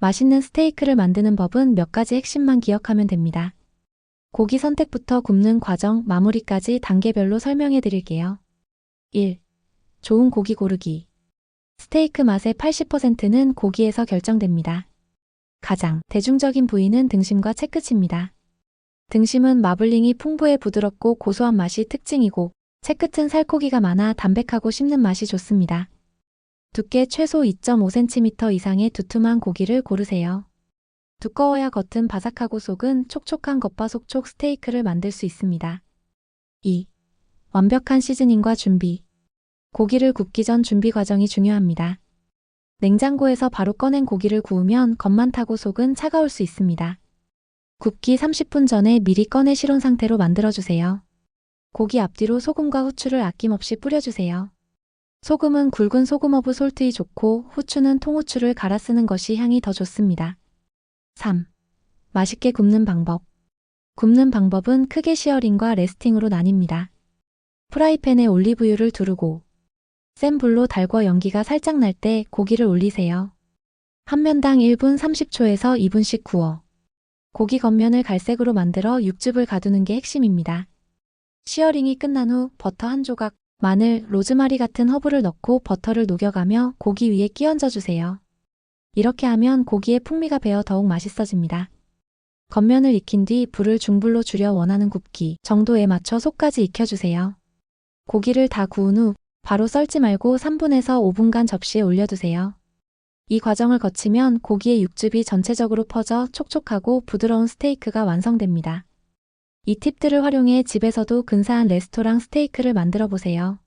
맛있는 스테이크를 만드는 법은 몇 가지 핵심만 기억하면 됩니다. 고기 선택부터 굽는 과정, 마무리까지 단계별로 설명해 드릴게요. 1. 좋은 고기 고르기. 스테이크 맛의 80%는 고기에서 결정됩니다. 가장 대중적인 부위는 등심과 채끝입니다. 등심은 마블링이 풍부해 부드럽고 고소한 맛이 특징이고 채끝은 살코기가 많아 담백하고 씹는 맛이 좋습니다. 두께 최소 2.5cm 이상의 두툼한 고기를 고르세요. 두꺼워야 겉은 바삭하고 속은 촉촉한 겉바속촉 스테이크를 만들 수 있습니다. 2. 완벽한 시즈닝과 준비. 고기를 굽기 전 준비 과정이 중요합니다. 냉장고에서 바로 꺼낸 고기를 구우면 겉만 타고 속은 차가울 수 있습니다. 굽기 30분 전에 미리 꺼내 실온 상태로 만들어주세요. 고기 앞뒤로 소금과 후추를 아낌없이 뿌려주세요. 소금은 굵은 소금 어브 솔트이 좋고 후추는 통후추를 갈아 쓰는 것이 향이 더 좋습니다. 3. 맛있게 굽는 방법. 굽는 방법은 크게 시어링과 레스팅으로 나뉩니다. 프라이팬에 올리브유를 두르고 센 불로 달궈 연기가 살짝 날 때 고기를 올리세요. 한 면당 1분 30초에서 2분씩 구워 고기 겉면을 갈색으로 만들어 육즙을 가두는 게 핵심입니다. 시어링이 끝난 후 버터 한 조각, 마늘, 로즈마리 같은 허브를 넣고 버터를 녹여가며 고기 위에 끼얹어 주세요. 이렇게 하면 고기의 풍미가 배어 더욱 맛있어집니다. 겉면을 익힌 뒤 불을 중불로 줄여 원하는 굽기 정도에 맞춰 속까지 익혀주세요. 고기를 다 구운 후 바로 썰지 말고 3분에서 5분간 접시에 올려두세요. 이 과정을 거치면 고기의 육즙이 전체적으로 퍼져 촉촉하고 부드러운 스테이크가 완성됩니다. 이 팁들을 활용해 집에서도 근사한 레스토랑 스테이크를 만들어 보세요.